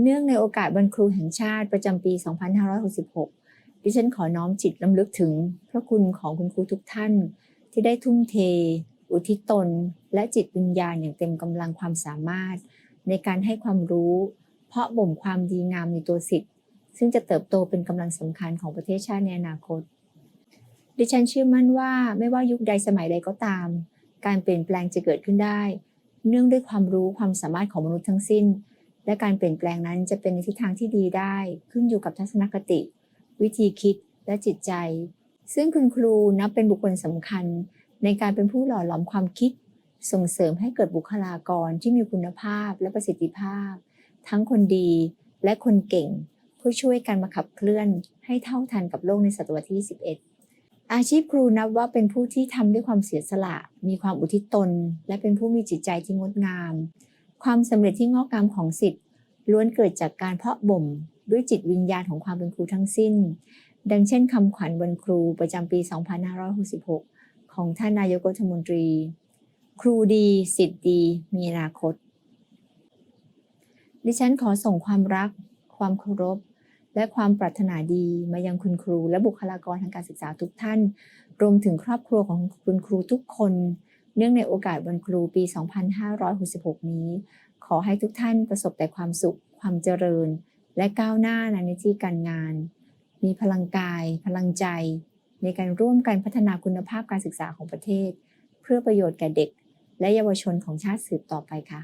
เนื่องในโอกาสวันครูแห่งชาติประจำปี 2566 ดิฉันขอน้อมจิตลำลึกถึงพระคุณของคุณครูทุกท่าน ที่ได้ทุ่มเท อุทิศตน และจิตวิญญาณอย่างเต็มกำลังความสามารถ ในการให้ความรู้ เพาะบ่มความดีงามในตัวสิทธิ์ ซึ่งจะเติบโตเป็นกำลังสำคัญของประเทศชาติในอนาคต ดิฉันเชื่อมั่นว่าไม่ว่ายุคใดสมัยใดก็ตาม การเปลี่ยนแปลงจะเกิดขึ้นได้ เนื่องด้วยความรู้ความสามารถของมนุษย์ทั้งสิ้น และการเปลี่ยนแปลงนั้นจะเป็นในทิศทางที่ดีได้ ขึ้นอยู่กับทัศนคติ วิธีคิดและจิตใจ ซึ่งคุณครูนับเป็นบุคคลสำคัญ ในการเป็นผู้หล่อหลอมความคิด ส่งเสริมให้เกิดบุคลากรที่มีคุณภาพและประสิทธิภาพ ทั้งคนดีและคนเก่ง เพื่อช่วยกันมาขับเคลื่อน ให้เท่าทันกับโลกในศตวรรษที่21อาชีพครูนับว่าเป็นผู้ที่ทำด้วยความเสียสละ มีความอุทิศตน และเป็นผู้มีจิตใจที่งดงาม ความสำเร็จที่งอกงามของสิทธิ์ล้วนเกิดจากการเพาะบ่มด้วยจิตวิญญาณของความเป็นครูทั้งสิ้น ดังเช่นคำขวัญวันครูประจำปี 2566 ของท่านนายกรัฐมนตรี ครูดี สิทธิ์ดี มีอนาคต ดิฉันขอส่งความรัก ความเคารพ และความปรารถนาดีมายังคุณครูและบุคลากรทางการศึกษาทุกท่าน รวมถึงครอบครัวของคุณครูทุกคน เนื่องในโอกาสวันครูปี 2566 นี้ ขอให้ทุกท่านประสบแต่ความสุข ความเจริญ และก้าวหน้าในหน้าที่การงาน มีพลังกาย พลังใจ ในการร่วมกันพัฒนาคุณภาพการศึกษาของประเทศ เพื่อประโยชน์แก่เด็ก และเยาวชนของชาติสืบต่อไปค่ะ